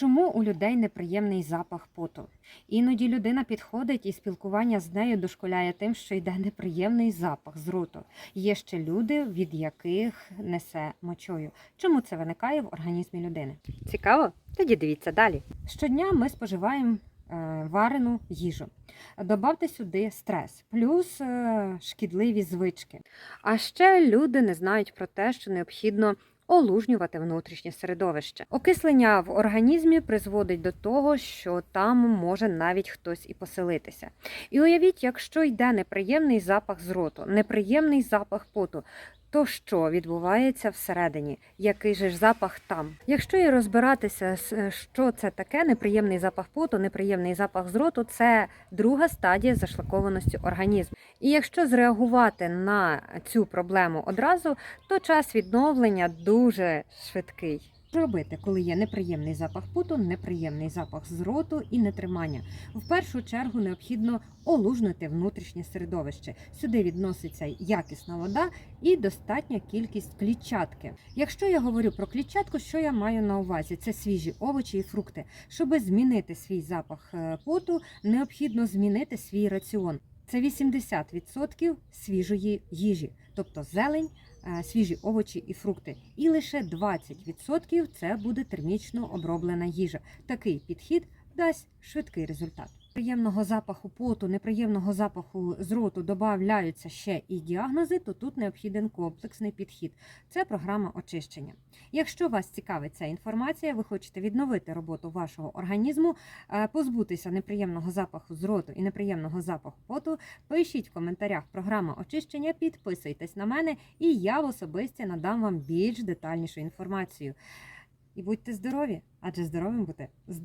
Чому у людей неприємний запах поту? Іноді людина підходить і спілкування з нею дошкуляє тим, що йде неприємний запах з роту. Є ще люди, від яких несе мочою. Чому це виникає в організмі людини? Цікаво? Тоді дивіться далі. Щодня ми споживаємо е, варену їжу. Добавте сюди стрес, плюс е, шкідливі звички. А ще люди не знають про те, що необхідно олужнювати внутрішнє середовище. Окислення в організмі призводить до того, що там може навіть хтось і поселитися. І уявіть, якщо йде неприємний запах з роту, неприємний запах поту. То що відбувається всередині? Який же ж запах там? Якщо і розбиратися, що це таке, неприємний запах поту, неприємний запах з роту, це друга стадія зашлакованості організму. І якщо зреагувати на цю проблему одразу, то час відновлення дуже швидкий. Робити, коли є неприємний запах поту, неприємний запах з роту і нетримання? В першу чергу необхідно олужнити внутрішнє середовище. Сюди відноситься якісна вода і достатня кількість клітчатки. Якщо я говорю про клітчатку, що я маю на увазі? Це свіжі овочі і фрукти. Щоб змінити свій запах е, поту, необхідно змінити свій раціон. Це 80% свіжої їжі, тобто зелень, е, свіжі овочі і фрукти. І лише 20% це буде термічно оброблена їжа. Такий підхід дасть швидкий результат. Приємного запаху поту, неприємного запаху з роту додаються ще і діагнози, то тут необхіден комплексний підхід. Це програма очищення. Якщо вас цікавить ця інформація, ви хочете відновити роботу вашого організму, е, позбутися неприємного запаху з роту і неприємного запаху поту, пишіть в коментарях програма очищення, підписуйтесь на мене, і я в особисті надам вам більш детальнішу інформацію. І будьте здорові, адже здоровим бути здоровим.